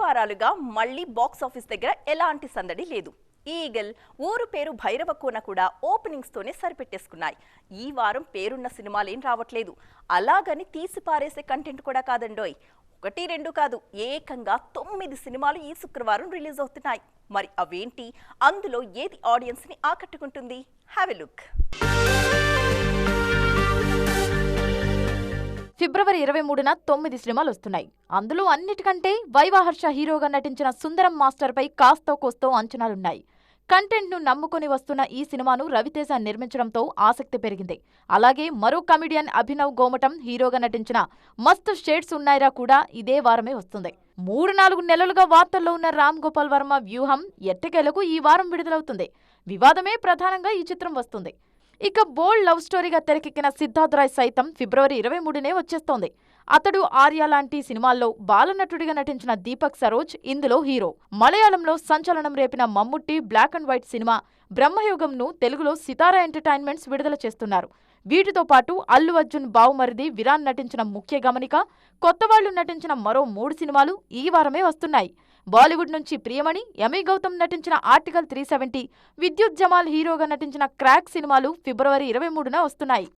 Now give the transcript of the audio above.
వారాలుగా మళ్ళీ box office దగ్గర ఎలాంటి సందడి లేదు. ఈగల్ ఊరు పేరు భైరవ కోన కూడా ఓపెనింగ్స్ తోనే సరిపెట్టేసుకున్నాయి. ఈ వారం పేరున్న సినిమాలేం రావట్లేదు. అలాగని తీసిపారేసే కంటెంట్ కూడా కాదండోయ్. ఒకటి రెండు కాదు ఏకంగా తొమ్మిది సినిమాలు ఈ శుక్రవారం రిలీజ్ అవుతున్నాయి. మరి అవేంటి? అందులో ఏది ఆడియన్స్ని ఆకట్టుకుంటుంది? Have a look. ఫిబ్రవరి ఇరవై మూడున తొమ్మిది సినిమాలు వస్తున్నాయి. అందులో అన్నిటికంటే వైవాహర్ష హీరోగా నటించిన సుందరం మాస్టర్పై కాస్తో కోస్తో అంచనాలున్నాయి. కంటెంట్ను నమ్ముకొని వస్తున్న ఈ సినిమాను రవితేజ నిర్మించడంతో ఆసక్తి పెరిగింది. అలాగే మరో కమిడియన్ అభినవ్ గోమటం హీరోగా నటించిన మస్తు షేడ్స్ ఉన్నాయిరా కూడా ఇదే వారమే వస్తుంది. మూడు నాలుగు నెలలుగా వార్తల్లో ఉన్న రామ్ గోపాల్ వర్మ వ్యూహం ఎట్టకేలకు ఈ వారం విడుదలవుతుంది. వివాదమే ప్రధానంగా ఈ చిత్రం వస్తుంది. ఇక బోల్డ్ లవ్ స్టోరీగా తెరకెక్కిన సిద్ధార్థ్ రాయ్ సైతం ఫిబ్రవరి ఇరవై మూడునే వచ్చేస్తోంది. అతడు ఆర్య లాంటి సినిమాల్లో బాలనటుడిగా నటించిన దీపక్ సరోజ్ ఇందులో హీరో. మలయాళంలో సంచలనం రేపిన Mammootty black and white cinema బ్రహ్మయుగంను తెలుగులో సితారా ఎంటర్టైన్మెంట్స్ విడుదల చేస్తున్నారు. వీటితో పాటు అల్లు అర్జున్ బావుమరిది విరాన్ నటించిన ముఖ్య గమనిక కొత్తవాళ్ళు నటించిన మరో మూడు సినిమాలు ఈ వారమే వస్తున్నాయి. బాలీవుడ్ నుంచి ప్రియమణి యమీ గౌతమ్ నటించిన ఆర్టికల్ త్రీ సెవెంటీ విద్యుత్ జమాల్ హీరోగా నటించిన క్రాక్ సినిమాలు ఫిబ్రవరి ఇరవై మూడున వస్తున్నాయి.